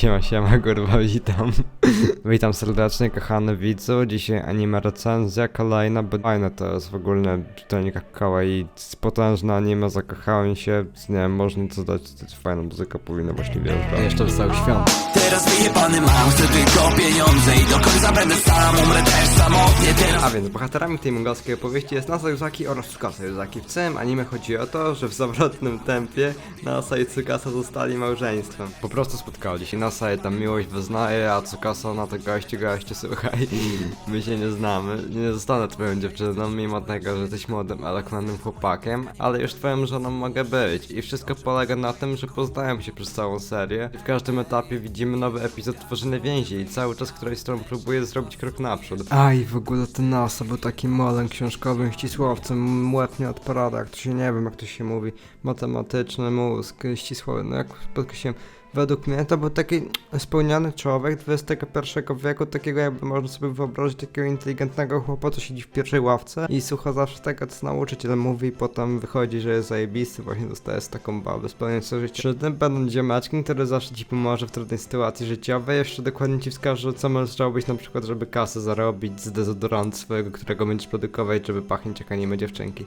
Siema, siema, kurwa, witam. witam serdecznie, kochany widzu. Dzisiaj anime recenzja kolejna, bo fajne to jest w ogóle czytelnika kawaii. Potężne anime, zakochałem się. Nie wiem, można co dać, fajna muzyka, powinna właśnie wjeżdżać. Jeszcze wesołych świąt. Teraz wyjebany mam, chcę tylko pieniądze I do końca będę sam, umrę też samotnie Teraz A więc bohaterami tej mongolskiej opowieści jest Nasa Yuzaki oraz Tsukasa Yuzaki. W całym anime chodzi o to, że w zawrotnym tempie Nasa i Tsukasa zostali małżeństwem. Po prostu spotkali się. Nasa je tam miłość wyznaje, a Tsukasa na to goście, goście, słuchaj, my się nie znamy. Nie zostanę twoją dziewczyną, mimo tego, że jesteś młodym, elokwentnym chłopakiem, ale już twoją żoną mogę być. I wszystko polega na tym, że poznałem się przez całą serię. W każdym etapie widzimy nowy epizod tworzenia więzi i cały czas któraś strona próbuje zrobić krok naprzód. Aj, w ogóle ten NASA był takim molem książkowym ścisłowcem, łeb nie odpada, jak to się nie wiem, jak to się mówi, matematyczny mózg, ścisłowy, no jak podkreśliłem, według mnie to był taki spełniony człowiek XXI wieku, takiego jakby można sobie wyobrazić takiego inteligentnego chłopa, co siedzi w pierwszej ławce i słucha zawsze tego, co nauczyciel mówi potem wychodzi, że jest zajebisty, właśnie dostaje z taką babę, spełniając sobie życie. Przy tym będą ziemaczkiem, który zawsze ci pomoże w trudnej sytuacji życiowej, jeszcze dokładnie ci wskaże, co możesz zrobić, na przykład, żeby kasę zarobić z dezodorantu swojego, którego będziesz produkować, żeby pachnieć jak anime dziewczynki.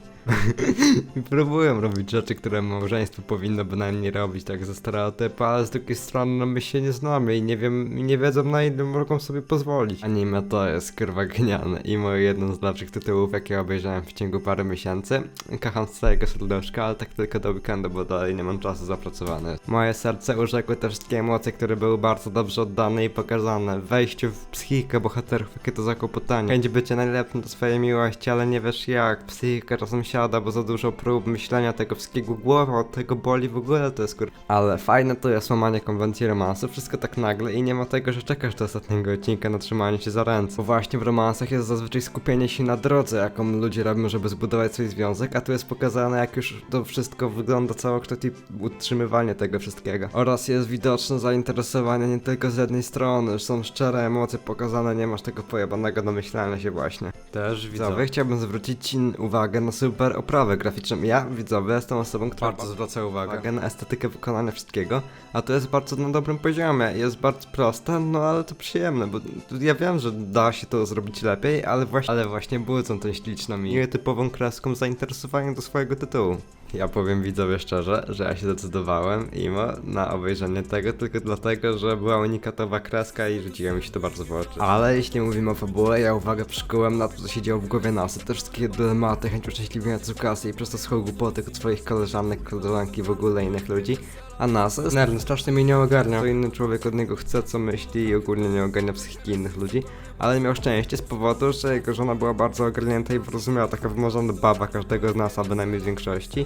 I próbują robić rzeczy, które małżeństwo powinno bynajmniej robić, tak ze stereotypu, ale z drugiej strony no my się nie znamy i nie wiem, nie wiedzą na ile mogą sobie pozwolić. Anime to jest kurwa genialne i moje jeden z lepszych tytułów, jakie obejrzałem w ciągu parę miesięcy. Kocham z całego serduszka, ale tak tylko do weekendu, bo dalej nie mam czasu zapracowane. Moje serce urzekły te wszystkie emocje, które były bardzo dobrze oddane i pokazane. Wejście w psychikę bohaterów, jakie to zakłopotanie. Chęć bycia najlepszym do swojej miłości, ale nie wiesz jak. Psychika czasem siada, bo za dużo prób myślenia tego wszystkiego głowa, od tego boli w ogóle, to jest kur... Ale fajne to jest łamanie konwencji romansu, wszystko tak nagle i nie ma tego, że czekasz do ostatniego odcinka na trzymanie się za ręce. Bo właśnie w romansach jest zazwyczaj skupienie się na drodze, jaką ludzie robią, żeby zbudować swój związek, a tu jest pokazane jak już to wszystko wygląda całokształt i utrzymywanie tego wszystkiego. Oraz jest widoczne zainteresowanie nie tylko z jednej strony, są szczere emocje pokazane, nie masz tego pojebanego domyślania się właśnie. Też widzowie, chciałbym zwrócić ci uwagę na super oprawę graficzną. Ja, widzowie, jestem osobą, która bardzo zwraca uwagę na estetykę wykonania wszystkiego, a to jest bardzo na dobrym poziomie. Jest bardzo proste, no ale to przyjemne, bo ja wiem, że da się to zrobić lepiej, ale właśnie, ale właśnie budzą tą śliczną i typową kreską zainteresowanie do swojego tytułu. Ja powiem widzowie szczerze, że ja się zdecydowałem imo na obejrzenie tego tylko dlatego, że była unikatowa kreska i rzuciło mi się to bardzo w oczy. Ale jeśli mówimy o fabule, ja uwagę przykułem na to, co się działo w głowie Nasy. Te wszystkie dylematy, chęć uszczęśliwienia Tsukasy i przez to słuchał głupoty od swoich koleżanek, koleżanki, w ogóle innych ludzi. A jest nerwny, strasznie mnie nie ogarnia. Co inny człowiek od niego chce, co myśli i ogólnie nie ogarnia psychiki innych ludzi. Ale miał szczęście z powodu, że jego żona była bardzo ogarnięta i wyrozumiała taka wymarzona baba każdego z nas, a bynajmniej z większości.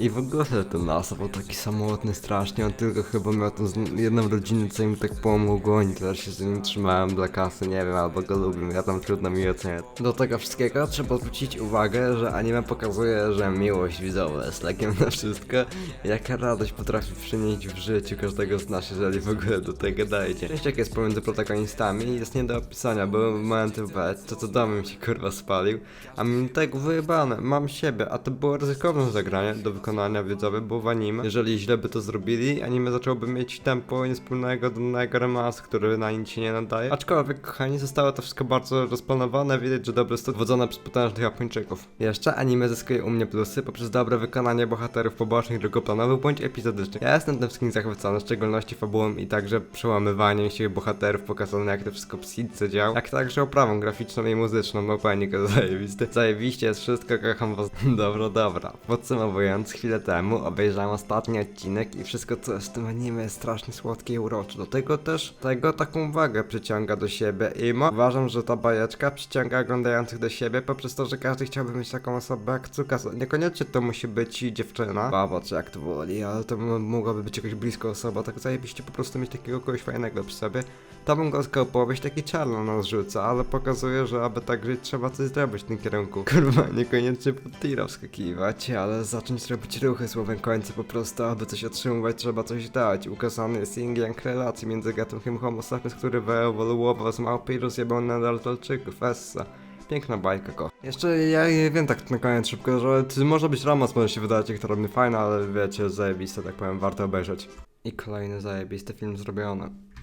I w ogóle ten Nasa był taki samotny strasznie, on tylko chyba miał tą jedną rodzinę, co im tak pomogło, oni też się z nim trzymałem dla kasy, nie wiem, albo go lubię, ja tam trudno mi oceniać. Do tego wszystkiego trzeba zwrócić uwagę, że anime pokazuje, że miłość widzowa jest lekiem na wszystko. Jaka radość potrafi przynieść w życiu każdego z nas, jeżeli w ogóle do tego dojdzie. Część jak jest pomiędzy protagonistami jest nie do opisania, były momenty w to co domem się kurwa spalił, a mimo tego wyjebane, mam siebie, a to było ryzykowne zagranie do wykonania widzowie, bo w anime, jeżeli źle by to zrobili, anime zaczęłoby mieć tempo niespólnego danego romansu, który na nic się nie nadaje. Aczkolwiek, kochani, zostało to wszystko bardzo rozplanowane, widać, że dobre jest to wodzone przez potężnych Japończyków. Jeszcze anime zyskuje u mnie plusy poprzez dobre wykonanie bohaterów pobocznych, drugoplanowych bądź epizodycznych. Ja jestem tym wszystkim zachwycony, w szczególności fabułą i także przełamywaniem się bohaterów, pokazane jak to wszystko psychice działa, jak także oprawą graficzną i muzyczną, no panika zajebisty. Zajebiście jest wszystko, kocham was. Dobra, dobra. Podsumowując, chwilę temu obejrzałem ostatni odcinek i wszystko co w tym anime jest strasznie słodkie i urocze. Do tego też tego taką uwagę przyciąga do siebie i uważam, że ta bajeczka przyciąga oglądających do siebie poprzez to, że każdy chciałby mieć taką osobę jak Tsukasa. Niekoniecznie to musi być dziewczyna, baba czy jak to woli, ale to mogłaby być jakaś bliska osoba, tak zajebiście po prostu mieć takiego kogoś fajnego przy sobie. Ta mongolska opowieść taki czarno nas rzuca, ale pokazuje, że aby tak żyć trzeba coś zrobić w tym kierunku. Kurwa, niekoniecznie pod tira wskakiwać, ale zacząć robić ruchy słowem końca po prostu, aby coś otrzymywać trzeba coś dać. Ukazany jest yin yang relacji między gatunkiem homo sapiens, który wyewoluował z małpy i rozjebał neandertalczyków, Essa. Piękna bajka, ko. Jeszcze ja ja wiem tak na koniec szybko, że może być romans, może się wydawać niektóre mnie fajne, ale wiecie, zajebiste, tak powiem, warto obejrzeć. I kolejny zajebisty film zrobiony.